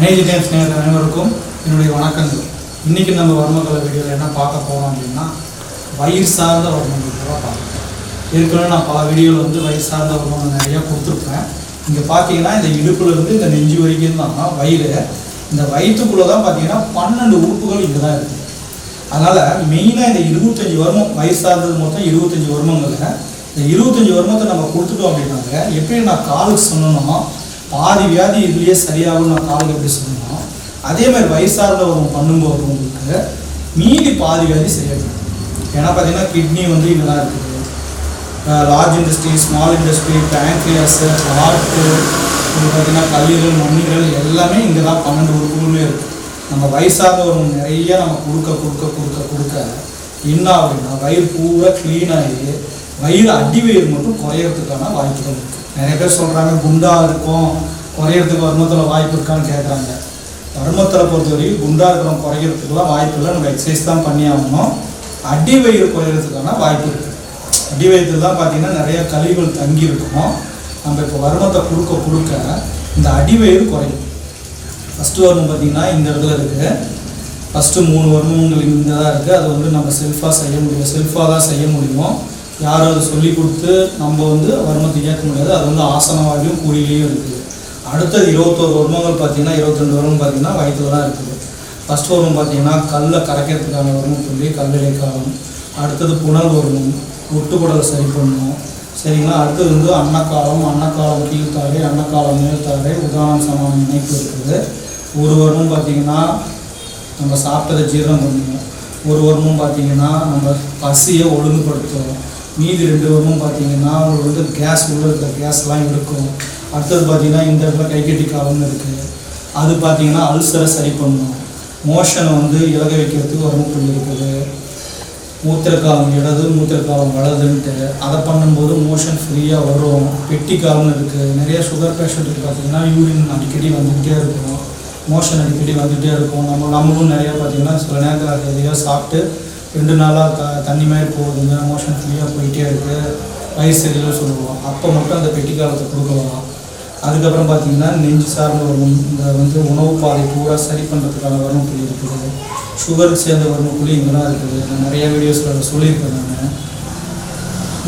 Energy times அனைவருக்கும் என்னுடைய வணக்கங்கள். இன்றைக்கி நம்ம வர்மக்கலை வீடியோவில் என்ன பார்க்க போகிறோம் அப்படின்னா வயிறு சார்ந்த வர்மங்கள் தான் பார்க்கலாம் ஏற்கனவே நான் பல வீடியோவில் வந்து வயிறு சார்ந்த வர்மங்கள் நிறையா கொடுத்துருப்பேன். இங்கே பார்த்தீங்கன்னா இந்த இடுப்புலேருந்து இந்த நெஞ்சு வரைக்கும் தான் வயிறு. இந்த வயிற்றுக்குள்ளே தான் பார்த்தீங்கன்னா பன்னெண்டு உறுப்புகள் இங்கே தான் இருக்குது அதனால் மெயினாக இந்த இருபத்தஞ்சி வருமம் வயிறு சார்ந்தது மொத்தம் இருபத்தஞ்சி வருமங்களில் இந்த இருபத்தஞ்சி வருமத்தை நம்ம கொடுத்துட்டோம் அப்படின்னாங்க எப்படி நான் காலுக்கு சொன்னனோ பாதி வியாதி இதுலேயே சரியாகும் நான் காலுக்கு எப்படி சொன்னோம் அதே மாதிரி வயசார்ந்த வருமம் பண்ணும்போது உங்களுக்கு மீதி பாதி வியாதி சரியாகும் ஏன்னா பார்த்தீங்கன்னா கிட்னி வந்து இதெல்லாம் இருக்குது. Large industry small industry pancreas heart இது பார்த்தீங்கன்னா கல்லீரல் மண்ணீரல் எல்லாமே இங்கே தான் பன்னெண்டு உறுப்புகளுமே இருக்குது நம்ம வயசாகவங்க நிறைய நம்ம கொடுக்க கொடுக்க கொடுக்க கொடுக்க என்ன ஆகுதுன்னா வயிறு பூரா க்ளீன் ஆகி வயிறு அடி வயிறு மட்டும் குறையறதுக்கான வாய்ப்புகள் இருக்குது நிறைய பேர் சொல்கிறாங்க குண்டாக இருக்கும் குறையிறதுக்கு வருமத்தில் வாய்ப்பு இருக்கான்னு கேட்குறாங்க வருமத்தில் பொறுத்தவரைக்கும் குண்டாக இருக்கிறோம் குறையறதுக்குலாம் வாய்ப்பு இல்லை. நம்ம எக்ஸசைஸ் தான் பண்ணி ஆகணும். அடி வயிறு குறையிறதுக்கான வாய்ப்பு இருக்குது அடி வயிற்றுல தான் பார்த்தீங்கன்னா நிறைய கழிவுகள் தங்கி இருக்கும் நம்ம இப்போ வருமத்தை கொடுக்க கொடுக்க இந்த அடி வயிறு குறையும். ஃபஸ்ட்டு வருமம் பார்த்தீங்கன்னா இந்த இடத்துல இருக்குது ஃபஸ்ட்டு மூணு வருமங்கள் இங்கே தான் இருக்குது அது வந்து நம்ம செல்ஃபாக செய்ய முடியும். செல்ஃபாக தான் செய்ய முடியும். யாரும் அதை சொல்லி கொடுத்து நம்ம வந்து வருமத்தை கேட்க முடியாது. அது வந்து ஆசனவாகியும் கூலிலையும் இருக்குது. அடுத்தது இருபத்தோரு வருமங்கள் பார்த்தீங்கன்னா இருபத்தெண்டு வருமம் பார்த்தீங்கன்னா வயிற்றுல தான் இருக்குது. ஃபஸ்ட் வருமம் பார்த்தீங்கன்னா கல்லை கரைக்கிறதுக்கான வருமம் சொல்லி கல்லிலை காலம் அடுத்தது புனல் வருமம் ஒட்டுப்படலை சரி பண்ணணும். சரிங்களா? அடுத்தது வந்து அன்னக்காலம் அன்னக்காலம் கீழ்த்தாடை அன்னக்காலம் மேல்தாடை உதாரணம் சமான இணைப்பு இருக்குது. ஒரு வருடம் பார்த்தீங்கன்னா நம்ம சாப்பிட்டதை ஜீரணம் பண்ணணும். ஒரு வருடம் பார்த்தீங்கன்னா நம்ம பசியை ஒழுங்குபடுத்தும் மீதி ரெண்டு வருமும் பார்த்தீங்கன்னா உங்களுக்கு வந்து கேஸ் உள்ளே இருக்கிற கேஸ்லாம் இருக்கும் அடுத்தது பார்த்தீங்கன்னா இந்த இடத்துல கைக்கட்டி காலம்னு இருக்குது அது பார்த்தீங்கன்னா அல்சரை சரி பண்ணணும் மோஷனை வந்து இலக வைக்கிறதுக்கு வருமம் புள்ளி இருக்குது மூத்திரக்காலம் இடது மூத்திரக்காலம் வலதுன்ட்டு. அதை பண்ணும்போது மோஷன் ஃப்ரீயாக வரும். பெட்டி காலம்னு இருக்குது நிறைய சுகர் பேஷண்ட்டுக்கு பார்த்தீங்கன்னா யூரின் அடிக்கடி வந்துக்கிட்டே இருக்கும். மோஷன் அடிக்கடி வந்துகிட்டே இருக்கும். நம்ம நம்மளும் நிறையா பார்த்தீங்கன்னா சில நேரத்தில் அது எதையோ சாப்பிட்டு ரெண்டு நாளாக த தண்ணி மாதிரி போகுதுங்க மோஷன் ஃப்ரீயாக போயிட்டே இருக்குது வயிறு சரியில்லை சொல்லுவோம். அப்போ மட்டும் அந்த பெட்டி காலத்தை கொடுக்கலாம் அதுக்கப்புறம் பார்த்தீங்கன்னா நெஞ்சு சார்ந்த ஒரு இந்த வந்து உணவு பாதை பூரா சரி பண்ணுறதுக்கான வரும் புள்ளி இருக்குது. சுகருக்கு சேர்ந்த வரும் இங்கெல்லாம் இருக்குது. நான் நிறைய வீடியோஸில் சொல்லியிருக்கேன் நான்.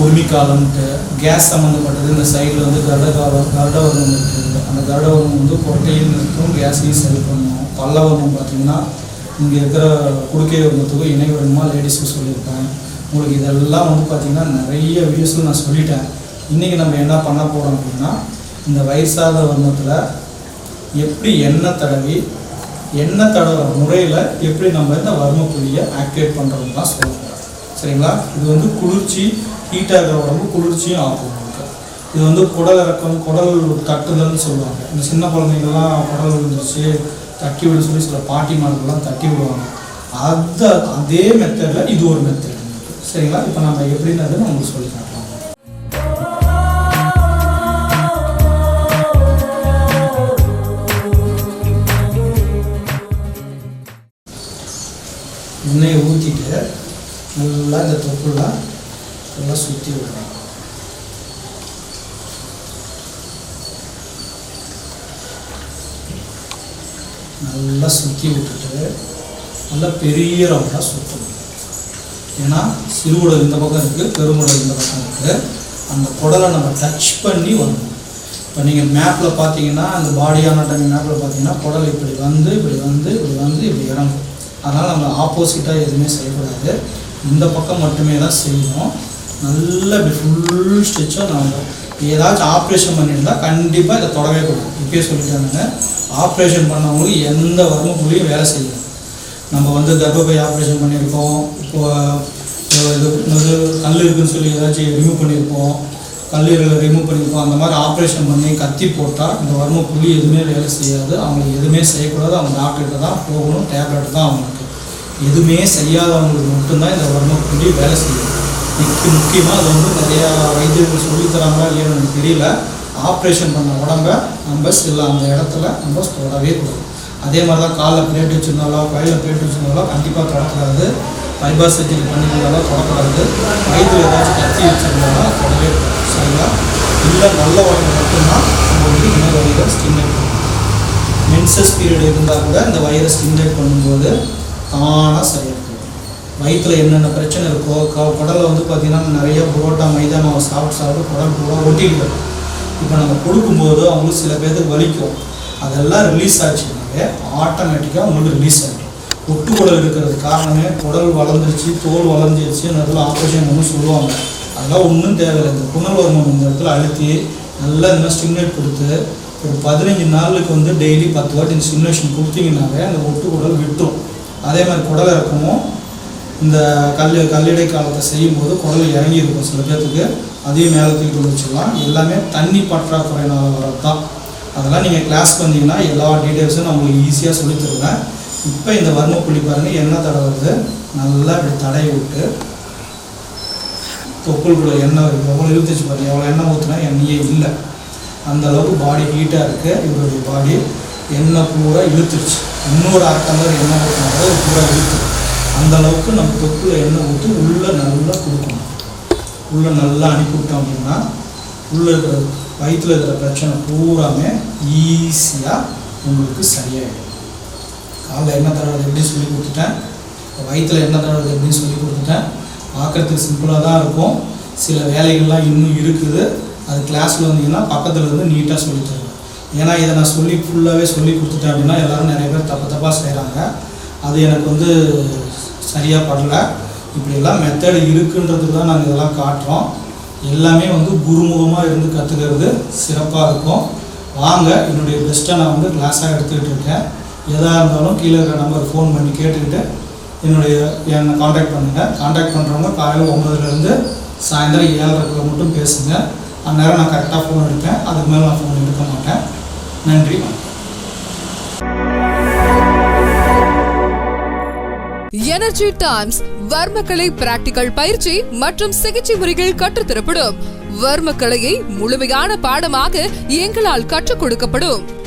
உரிமை காலம்ட்டு கேஸ் சம்மந்தப்பட்டது இந்த சைடில் வந்து கருட காலம் கருடவர்மம் இருக்குது. அந்த கருடவர்ணம் வந்து கொட்டையும் இருக்கும் கேஸையும் சரி பண்ணணும் பல்லவர்ணம் பார்த்தீங்கன்னா இங்கே இருக்கிற குடுக்கை வர்மத்துக்கும் இணை வருமா லேடிஸுக்கு சொல்லியிருப்பேன் உங்களுக்கு இதெல்லாம் வந்து பார்த்திங்கன்னா நிறைய வியூஸில் நான் சொல்லிட்டேன். இன்றைக்கி நம்ம என்ன பண்ண போகிறோம் அப்படின்னா இந்த வயசாத வர்ணத்தில் எப்படி எண்ணெய் தடவி எண்ணெய் தடவை முறையில் எப்படி நம்ம இந்த வர்ம புள்ளியை ஆக்டிவேட் பண்ணுறோம்னு தான் சொல்லுவோம் சரிங்களா? இது வந்து குளிர்ச்சி ஹீட்டாக இருக்கிற உடம்பு குளிர்ச்சியும் ஆகும் இது வந்து குடல் இறக்கம் குடல் தட்டுதல்னு சொல்லுவாங்க. இந்த சின்ன குழந்தைங்கள்லாம் குடல் விழுந்துருச்சு தட்டி விட சொல்லி சில பாட்டிமார்கள்லாம் தட்டி விடுவாங்க. அந்த அதே மெத்தடில் இது ஒரு மெத்தட் சரிங்களா? இப்போ நம்ம எப்படின்னு நான் உங்களுக்கு சொல்லி காட்டலாம் எண்ணெயை ஊற்றிட்டு நல்லா இந்த தொப்புலாம் நல்லா சுற்றி விடணும். நல்லா சுற்றி விட்டுட்டு நல்லா பெரிய ரவுண்டாக சுற்றணும் ஏன்னா சிறுகுடல் இந்த பக்கம் இருக்குது பெருமுடல் இந்த பக்கம் இருக்குது அந்த குடலை நம்ம டச் பண்ணி வரணும். இப்போ நீங்கள் மேப்பில் பார்த்தீங்கன்னா அந்த பாடியான டைம் மேப்பில் பார்த்தீங்கன்னா குடல் இப்படி வந்து இப்படி வந்து இப்படி வந்து இப்படி இறங்கும். அதனால் நம்ம ஆப்போசிட்டாக எதுவுமே செய்யக்கூடாது. இந்த பக்கம் மட்டுமே தான் செய்யணும். நல்லா இப்படி ஃபுல் ஸ்டிச்சாக நம்ம ஏதாச்சும் ஆப்ரேஷன் பண்ணியிருந்தா கண்டிப்பாக இதை தொடவே கூடாது. இப்பயே சொல்லிட்டாங்க ஆப்ரேஷன் பண்ணவங்களுக்கு எந்த வரும புள்ளியும் வேலை செய்யும் நம்ம வந்து கர்ப்பப்பை ஆப்ரேஷன் பண்ணியிருக்கோம். இப்போ இது இது கல் இருக்குன்னு சொல்லி ஏதாச்சும் ரிமூவ் பண்ணியிருப்போம். கல்லீரலை ரிமூவ் பண்ணியிருப்போம். அந்த மாதிரி ஆப்ரேஷன் பண்ணி கத்தி போட்டால் இந்த வரும புள்ளி எதுவுமே வேலை செய்யாது. அவங்களுக்கு எதுவுமே செய்யக்கூடாது. அவங்க டாக்டர்கிட்ட தான் போகணும். டேப்லெட் தான் அவங்களுக்கு. எதுவுமே செய்யாதவங்களுக்கு மட்டும்தான் இந்த வரும புள்ளி வேலை செய்யும். இதுக்கு முக்கியமாக அது வந்து நிறையா வைத்தியர்கள் சொல்லித் தராங்களா இல்லையான்னு எனக்கு தெரியல. ஆப்ரேஷன் பண்ண உடம்ப நம்ம சில அந்த இடத்துல நம்ம தொடவே கூடாது. அதே மாதிரி தான் காலில் பிளேட் வச்சுருந்தாலோ கையில் பிளேட் வச்சுருந்தாலோ கண்டிப்பாக தொடக்கூடாது. பைபாஸ் சர்ஜரி பண்ணியிருந்தாலும் தொடக்கூடாது. வயிற்றில் ஏதாச்சும் கத்தி வச்சுருந்தாலும் தொடவே கூடாது. சரிங்களா? இல்லை நல்ல உடம்பு மட்டும்தான் நம்ம வந்து இன்னொரு வழியில் ஸ்கின் மென்ஸ் மென்சஸ் பீரியட் இருந்தால் கூட இந்த வைரஸ் இன்ஜெக்ட் பண்ணும்போது தானாக சரியாக வயிற்றில் என்னென்ன பிரச்சனை இருக்கோ க குடலை வந்து பார்த்திங்கன்னா நிறைய புரோட்டா மைதா மாவு சாப்பிட்டு சாப்பிட்டு குடல் பூரா ஒட்டிட்டு இப்போ நம்ம கொடுக்கும்போது அவங்களுக்கு சில பேருக்கு வலிக்கும். அதெல்லாம் ரிலீஸ் ஆச்சுனாலே ஆட்டோமேட்டிக்காக அவங்களுக்கு ரிலீஸ் ஆகிடும் ஒட்டு குடல் இருக்கிறது காரணமே குடல் வளர்ந்துருச்சு தோல் வளர்ந்துருச்சு அதில் ஆப்ரேஷன் ஒன்று சொல்லுவாங்க. அதெல்லாம் ஒன்றும் தேவையில்லை. இந்த புனல் ஹார்மோன் இந்த இடத்துல அழுத்தி நல்லா இந்த மாதிரி ஸ்டிமுலேட் கொடுத்து ஒரு பதினஞ்சு நாளுக்கு வந்து டெய்லி பத்து வாட்டி இந்த ஸ்டிமுலேஷன் கொடுத்தீங்கன்னாவே அந்த ஒட்டு குடல் விட்டுரும் அதே மாதிரி குடல் இறக்கமும் இந்த கல் கல்லிடை காலத்தை செய்யும்போது குடல் இறங்கி இருக்கும் சில பேர்த்துக்கு. அதையும் மேலே தூக்கிட்டு வச்சிடலாம். எல்லாமே தண்ணி பற்றாக்குறையினால வரது தான் அதெல்லாம் நீங்கள் கிளாஸ் வந்தீங்கன்னா எல்லா டீட்டெயில்ஸும் நான் உங்களுக்கு ஈஸியாக சொல்லி தருவேன். இப்போ இந்த வர்ம புள்ளி பாருங்கள் எண்ணெய் தடவுறது நல்லா இப்படி தடவி விட்டு தொப்புளுக்குள்ள எண்ணெய் எவ்வளோ இழுத்துச்சு பாருங்க எவ்வளோ எண்ணெய் ஊற்றுனா எண்ணெயே இல்லை. அந்த அளவுக்கு பாடி ஹீட்டாக இருக்குது இவருடைய பாடி எண்ணெய் பூரா இழுத்துருச்சு. இன்னொரு அரை எண்ணெய் ஊற்றினா பூரா இழுத்து அந்த அளவுக்கு நம்ம தொப்புல எண்ணெய் ஊற்றி உள்ளே நல்லா கொடுக்கணும். உள்ளே நல்லா அனுப்பி விட்டோம் அப்படின்னா உள்ளே இருக்கிற வயிற்றில் இருக்கிற பிரச்சனை பூராமே ஈஸியாக உங்களுக்கு சரியாயிடும். காலைல எண்ணெய் தடவுறது எப்படின்னு சொல்லி கொடுத்துட்டேன்? வயிற்றில் எண்ணெய் தடவுறது எப்படின்னு சொல்லி கொடுத்துட்டேன். பார்க்கறதுக்கு சிம்பிளாக தான் இருக்கும். சில வேலைகள்லாம் இன்னும் இருக்குது. அது கிளாஸில் வந்தீங்கன்னா பக்கத்தில் இருந்து நீட்டாக சொல்லி தருவேன். ஏன்னா இதை நான் சொல்லி ஃபுல்லாகவே சொல்லி கொடுத்துட்டேன் அப்படின்னா எல்லோரும் நிறைய பேர் தப்பு தப்பாக செய்கிறாங்க அது எனக்கு வந்து சரியாக படல. இப்படியெல்லாம் மெத்தடு இருக்குன்றதுக்கு தான் நாங்கள் இதெல்லாம் காட்டுறோம். எல்லாமே வந்து குருமுகமாக இருந்து கற்றுக்கிறது சிறப்பாக இருக்கும். வாங்க என்னுடைய பெஸ்ட்டை நான் வந்து கிளாஸாக எடுத்துக்கிட்டு இருக்கேன். எதாக இருந்தாலும் கீழே இருக்கிற நம்பர் ஃபோன் பண்ணி கேட்டுக்கிட்டு என்னுடைய என்னை காண்டாக்ட் பண்ணுங்கள் காண்டாக்ட் பண்ணுறவங்க காலையில் ஒம்பதுலேருந்து சாயந்தரம் ஏழரைக்குள்ள மட்டும் பேசுங்க. அந்நேரம் நான் கரெக்டாக ஃபோன் எடுப்பேன். அதுக்கு மேலே நான் ஃபோன் எடுக்க மாட்டேன். நன்றி எனர்ஜி டைம்ஸ் வர்மக்கலை பிராக்டிகல் பயிற்சி மற்றும் சிகிச்சை முறைகள் கற்றுத்தரப்படும் வர்மக்கலையை முழுமையான பாடமாக எங்களால் கற்றுக் கொடுக்கப்படும்.